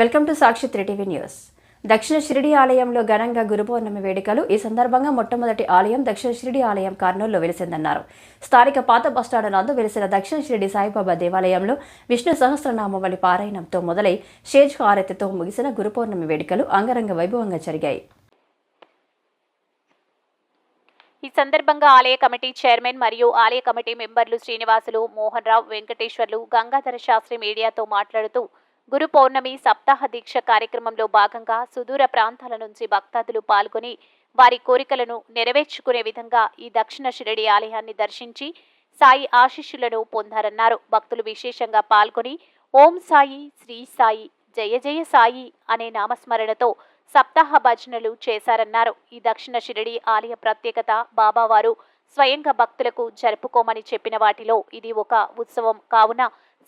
Welcome to Sakshi three TV news. దక్షిణ షిరిడి ఆలయంలో ఘనంగా గురుపౌర్ణమి వేడుకలు ఈ సందర్భంగా మొట్టమొదటి ఆలయం దక్షిణ షిరిడి ఆలయం కర్నూలులో వెలిసిందన్నారు. స్థానిక పాత బస్టాండ్ నందు వెలిసిన దక్షిణ షిరిడి సాయిబాబా దేవాలయంలో విష్ణు సహస్రనామవళి పారాయణంతో మొదలై షేజ్ హారతితో ముగిసిన గురుపౌర్ణమి వేడుకలు అంగరంగ వైభవంగా జరిగాయి. ఈ సందర్భంగా ఆలయ కమిటీ చైర్మన్ మరియు ఆలయ కమిటీ మెంబర్లు శ్రీనివాసులు మోహన్ రావు వెంకటేశ్వర్లు గంగాధర శాస్త్రి మీడియాతో మాట్లాడుతూ గురు పౌర్ణమి సప్తాహ దీక్ష కార్యక్రమంలో భాగంగా సుదూర ప్రాంతాల నుంచి భక్తాదులు పాల్గొని వారి కోరికలను నెరవేర్చుకునే విధంగా ఈ దక్షిణ షిరడి ఆలయాన్ని దర్శించి సాయి ఆశీస్సులను పొందారన్నారు. భక్తులు విశేషంగా పాల్గొని ఓం సాయి శ్రీ సాయి జయ జయ సాయి అనే నామస్మరణతో సప్తాహ భజనలు చేశారన్నారు. ఈ దక్షిణ షిరిడి ఆలయ ప్రత్యేకత బాబావారు స్వయంగా భక్తులకు జరుపుకోమని చెప్పిన వాటిలో ఇది ఒక ఉత్సవం కావున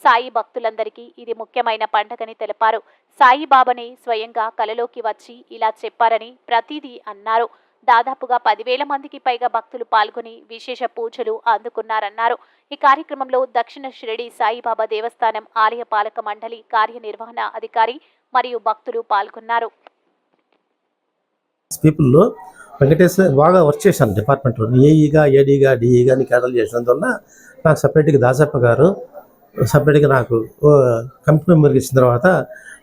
సాయి భక్తులందరికీ ఇది ముఖ్యమైన పండగని తెలిపారు. సాయిబాబాని స్వయంగా కలలోకి వచ్చి ఇలా చెప్పారని ప్రతిదీ అన్నారు. దాదాపుగా పదివేల మందికి పైగా భక్తులు పాల్గొని విశేష పూజలు అందుకున్నారన్నారు. ఈ కార్యక్రమంలో దక్షిణ షిరిడి సాయిబాబా దేవస్థానం ఆలయ పాలక మండలి కార్యనిర్వహణ అధికారి మరియు భక్తులు పాల్గొన్నారు. పీపుల్లో వెంకటేశ్వర బాగా వర్క్ చేశాను డిపార్ట్మెంట్లో ఏఈగా ఏడీగా డిఈగా అని కేటల్ చేసినందువల్ల నాకు సపరేట్గా దాసప్ప గారు సపరేట్గా నాకు కమిటీ మెంబర్కి ఇచ్చిన తర్వాత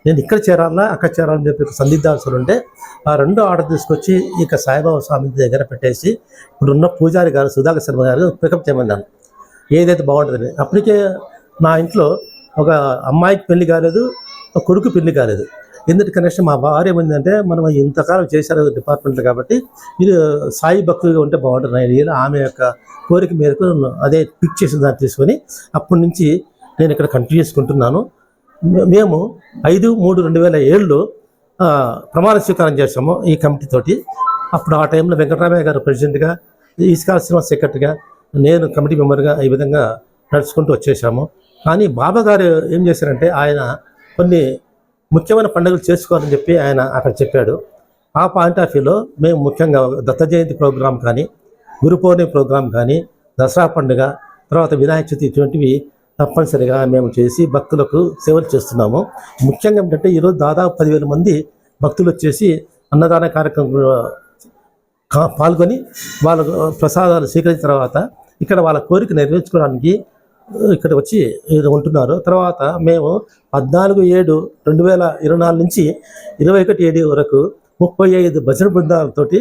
నేను ఇక్కడ చేరాలా అక్కడ చేరాలని చెప్పి ఒక ఉంటే ఆ రెండు ఆర్డర్ తీసుకొచ్చి ఇక సాయిబాబా స్వామి దగ్గర పెట్టేసి ఇప్పుడున్న పూజారి గారు సుధాకర్ శర్మ గారు పికప్ చేయమన్నాను. ఏదైతే బాగుంటుందని. అప్పటికే నా ఇంట్లో ఒక అమ్మాయికి పెళ్ళి కాలేదు ఒక కొడుకు పెళ్ళి కాలేదు. ఎందుకంటే కనెక్షన్ మా భార్య ఏమైందంటే మనం ఇంతకాలం చేశారు డిపార్ట్మెంట్లో కాబట్టి మీరు సాయి భక్తులుగా ఉంటే బాగుంటుంది. ఆమె యొక్క కోరిక మేరకు అదే పిక్ చేసిన దాన్ని తీసుకొని అప్పటి నుంచి నేను ఇక్కడ కంటిన్యూ చేసుకుంటున్నాను. మేము ఐదు మూడు రెండు వేల ఏళ్ళు ప్రమాణ స్వీకారం చేసాము ఈ కమిటీ తోటి. అప్పుడు ఆ టైంలో వెంకటరామయ్య గారు ప్రెసిడెంట్గా ఈస్కాల్ శ్రీనివాస్ సెక్రటరీగా నేను కమిటీ మెంబర్గా ఈ విధంగా నడుచుకుంటూ వచ్చేసాము. కానీ బాబా గారు ఏం చేశారంటే ఆయన కొన్ని ముఖ్యమైన పండుగలు చేసుకోవాలని చెప్పి ఆయన అక్కడ చెప్పాడు. ఆ పాయింట్ ఆఫ్ వ్యూలో మేము ముఖ్యంగా దత్త జయంతి ప్రోగ్రాం కానీ గురు పౌర్ణమి ప్రోగ్రాం కానీ దసరా పండుగ తర్వాత వినాయక చవితి ఇటువంటివి తప్పనిసరిగా మేము చేసి భక్తులకు సేవలు చేస్తున్నాము. ముఖ్యంగా ఏంటంటే ఈరోజు దాదాపు పదివేల మంది భక్తులు వచ్చేసి అన్నదాన కార్యక్రమంలో పాల్గొని వాళ్ళ ప్రసాదాలు స్వీకరించిన తర్వాత ఇక్కడ వాళ్ళ కోరిక నెరవేర్చుకోవడానికి ఇక్కడ వచ్చి ఉంటున్నారు. తర్వాత మేము పద్నాలుగు ఏడు రెండు వేల ఇరవై నాలుగు నుంచి ఇరవై ఒకటి ఏడు వరకు ముప్పై ఐదు భజన బృందాలతోటి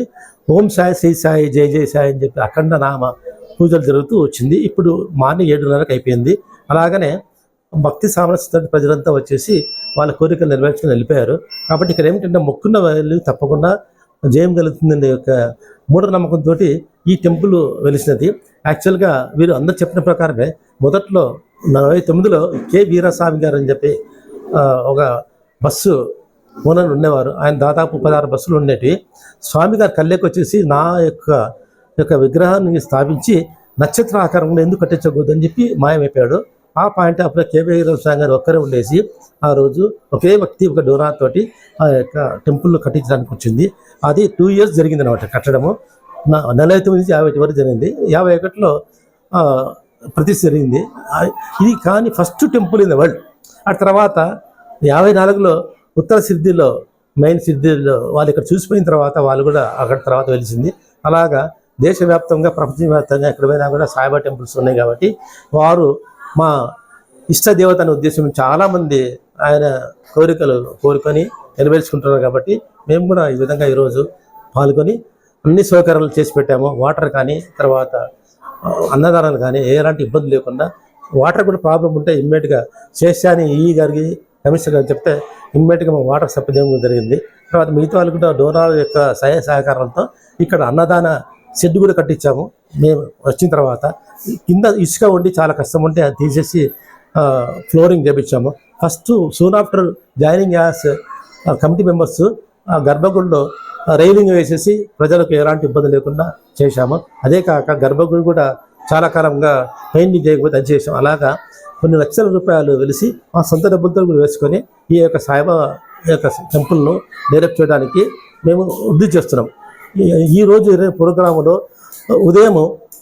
ఓం సాయి శ్రీ సాయి జై జై సాయి అని చెప్పి అఖండ నామ పూజలు జరుగుతూ వచ్చింది. ఇప్పుడు మార్నింగ్ ఏడున్నరకు అయిపోయింది. అలాగనే భక్తి సామరస్యత ప్రజలంతా వచ్చేసి వాళ్ళ కోరికలు నెరవేర్చుకుని వెళ్ళిపోయారు. కాబట్టి ఇక్కడ ఏమిటంటే మొక్కున్న వాళ్ళు తప్పకుండా జయం కలుగుతుందనే యొక్క మూఢనమ్మకంతో ఈ టెంపుల్ వెలిసినది. యాక్చువల్గా వీరు అందరు చెప్పిన ప్రకారమే మొదట్లో నలభై తొమ్మిదిలో కె వీరస్వామి గారు అని చెప్పి ఒక బస్సు ఓనర్ ఉండేవారు. ఆయన దాదాపు పదహారు బస్సులు ఉండేవి స్వామి గారు కళ్ళకి వచ్చేసి నా యొక్క యొక్క విగ్రహాన్ని స్థాపించి నక్షత్ర ఆకారంలో ఎందుకు కట్టించకూడదు అని చెప్పి మాయమైపోయాడు. ఆ పాయింట్ అప్పుడు కేవీ స్వామి గారు ఒక్కరే ఉండేసి ఆ రోజు ఒకే వ్యక్తి ఒక డోనా తోటి ఆ యొక్క టెంపుల్ కట్టించడానికి వచ్చింది. అది టూ ఇయర్స్ జరిగింది అనమాట కట్టడము. నా నలభై తొమ్మిది నుంచి యాభై వరకు జరిగింది. యాభై ఒకటిలో ప్రతి ప్రతిష్ఠ జరిగింది. ఇది కానీ first temple in the world. ఆ తర్వాత యాభై నాలుగులో ఉత్తర సిద్ధిలో మెయిన్ సిద్ధిలో వాళ్ళు ఇక్కడ చూసిపోయిన తర్వాత వాళ్ళు కూడా అక్కడ తర్వాత వెలిసింది. అలాగా దేశవ్యాప్తంగా ప్రపంచవ్యాప్తంగా ఎక్కడ పోయినా కూడా సాయిబా టెంపుల్స్ ఉన్నాయి కాబట్టి వారు మా ఇష్ట దేవతను ఉద్దేశం చాలామంది ఆయన కోరికలు కోరుకొని నెరవేర్చుకుంటున్నారు కాబట్టి మేము కూడా ఈ విధంగా ఈరోజు పాల్గొని అన్ని సౌకర్యాలు చేసి పెట్టాము. వాటర్ కానీ తర్వాత అన్నదానాలు కానీ ఎలాంటి ఇబ్బంది లేకుండా వాటర్ కూడా ప్రాబ్లం ఉంటే ఇమ్మీడియట్గా శేషాని ఈ గారికి కమిషనర్ గారు చెప్తే ఇమ్మీడియట్గా మా వాటర్ సప్లై చేయడం జరిగింది. తర్వాత మిగతా వాళ్ళు కూడా డోనాల యొక్క సహాయ సహకారాలతో ఇక్కడ అన్నదాన షెడ్ కూడా కట్టించాము. మేము వచ్చిన తర్వాత కింద ఇసుక ఉండి చాలా కష్టం ఉంటే అది తీసేసి flooring చేపించాము. First soon after joining as committee members ఆ గర్భగుడిలో రైలింగ్ వేసేసి ప్రజలకు ఎలాంటి ఇబ్బంది లేకుండా చేశాము. అదే కాక గర్భగుడి కూడా చాలా కాలంగా పెయింటింగ్ చేయకపోతే అది చేసాం అలాగా కొన్ని లక్షల రూపాయలు వెలిసి మా సొంత డబ్బులతో కూడా వేసుకొని ఈ యొక్క సాయిబాబా యొక్క టెంపుల్ను డైరెక్ట్ చేయడానికి మేము వృద్ధి చేస్తున్నాం. ఈ- రోజు జరిగిన ప్రోగ్రాములో ఉదయం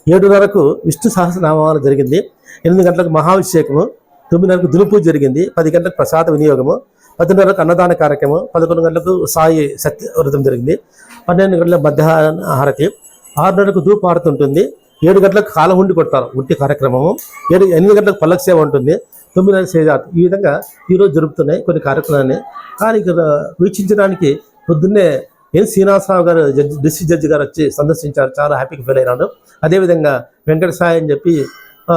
ఏడున్నరకు విష్ణు సహస్రనామాలు జరిగింది ఎనిమిది గంటలకు మహాభిషేకము తొమ్మిదిన్నరకు గంటలకు జరిగింది పది గంటలకు ప్రసాద వినియోగము పదిన్నరకు అన్నదాన కార్యక్రమం పదకొండు గంటలకు సాయి సత్య వ్రతం జరిగింది పన్నెండు గంటల మధ్యాహ్న హారతి ఆరున్నరకు ధూపు ఆడుతుంటుంది ఏడు గంటలకు కాలం ఉండి కొడతారు ఉంటి కార్యక్రమము ఏడు ఎనిమిది గంటలకు పల్లక సేవ ఉంటుంది తొమ్మిది గంటలకు సేజాత్ ఈ విధంగా ఈరోజు జరుపుతున్నాయి కొన్ని కార్యక్రమాన్ని కానీ ఇక్కడ వీక్షించడానికి పొద్దున్నే ఎన్ శ్రీనివాసరావు గారు జడ్జి డిస్ట్రిక్ట్ జడ్జి గారు వచ్చి సందర్శించారు. చాలా హ్యాపీగా ఫీల్ అయినాడు. అదేవిధంగా వెంకట సాయి అని చెప్పి ఆ,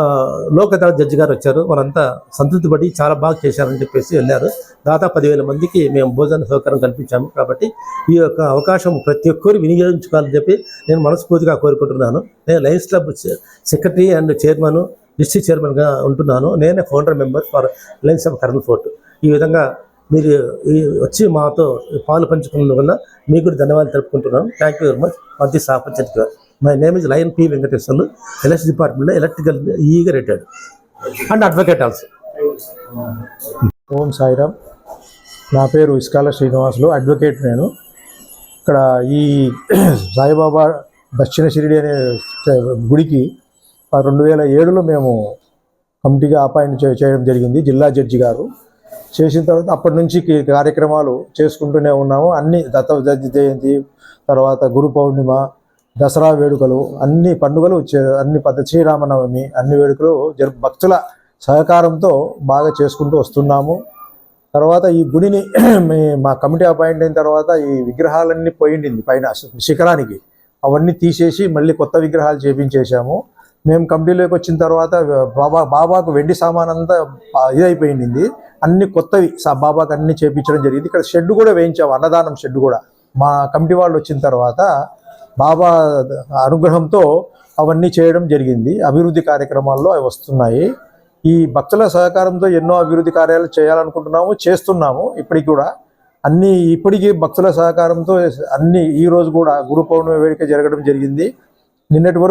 లోక్ అదాలత్ జడ్జి గారు వచ్చారు. వారంతా సంతృప్తి పడి చాలా బాగా చేశారని చెప్పేసి వెళ్ళారు. దాదాపు పదివేల మందికి మేము భోజన సౌకర్యం కల్పించాము కాబట్టి ఈ యొక్క అవకాశం ప్రతి ఒక్కరు వినియోగించుకోవాలని చెప్పి నేను మనస్ఫూర్తిగా కోరుకుంటున్నాను. నేను lions club secretary and chairman district చైర్మన్గా ఉంటున్నాను. నేనే founder member for lions of Karnal fort. ఈ విధంగా మీరు ఈ వచ్చి మాతో పాలు పంచుకున్నందువల్ల మీకు కూడా ధన్యవాదాలు తెలుపుకుంటున్నాను. థ్యాంక్ యూ వెరీ మచ్ మంత్రి దిస్ గారు. My name is lion P Venkateswarlu electric డిపార్ట్మెంట్లో ఎలక్ట్రికల్ ఈగా retired. And advocate also Om Sairam. నా పేరు ఇస్కాల శ్రీనివాసులు. అడ్వకేట్ నేను. ఇక్కడ ఈ సాయిబాబా దక్షిణ షిరిడి అనే గుడికి ఆ రెండు వేల ఏడులో మేము కమిటీగా అపాయింట్ చేయడం జరిగింది. జిల్లా జడ్జి గారు. చేసిన తర్వాత అప్పటి నుంచి కార్యక్రమాలు చేసుకుంటూనే ఉన్నాము. అన్ని దత్త జయంతి తర్వాత గురు పౌర్ణిమ దసరా వేడుకలు అన్ని పండుగలు చే- అన్ని పద్ధతి శ్రీరామనవమి అన్ని వేడుకలు జరుపు భక్తుల సహకారంతో బాగా చేసుకుంటూ వస్తున్నాము. తర్వాత ఈ గుడిని మీ- మా కమిటీ అపాయింట్ అయిన తర్వాత ఈ విగ్రహాలన్నీ పోయిండింది పైన శిఖరానికి. అవన్నీ తీసేసి మళ్ళీ కొత్త విగ్రహాలు చేపించేశాము. మేము కమిటీలోకి వచ్చిన తర్వాత బాబా బాబాకు వెండి సామాన్ అంతా ఇదైపోయింది. అన్ని కొత్తవి. బాబాకు అన్ని చేపించడం జరిగింది. ఇక్కడ షెడ్ కూడా వేయించాము అన్నదానం షెడ్ కూడా. మా కమిటీ వాళ్ళు వచ్చిన తర్వాత బాబా అనుగ్రహంతో అవన్నీ చేయడం జరిగింది. అభివృద్ధి కార్యక్రమాల్లో అవి వస్తున్నాయి. ఈ భక్తుల సహకారంతో ఎన్నో అభివృద్ధి కార్యాలు చేయాలనుకుంటున్నాము చేస్తున్నాము ఇప్పటికి కూడా. అన్ని ఇప్పటికీ భక్తుల సహకారంతో అన్ని ఈ రోజు కూడా గురు పౌర్ణమి వేడుక జరగడం జరిగింది. నిన్నటి వరకు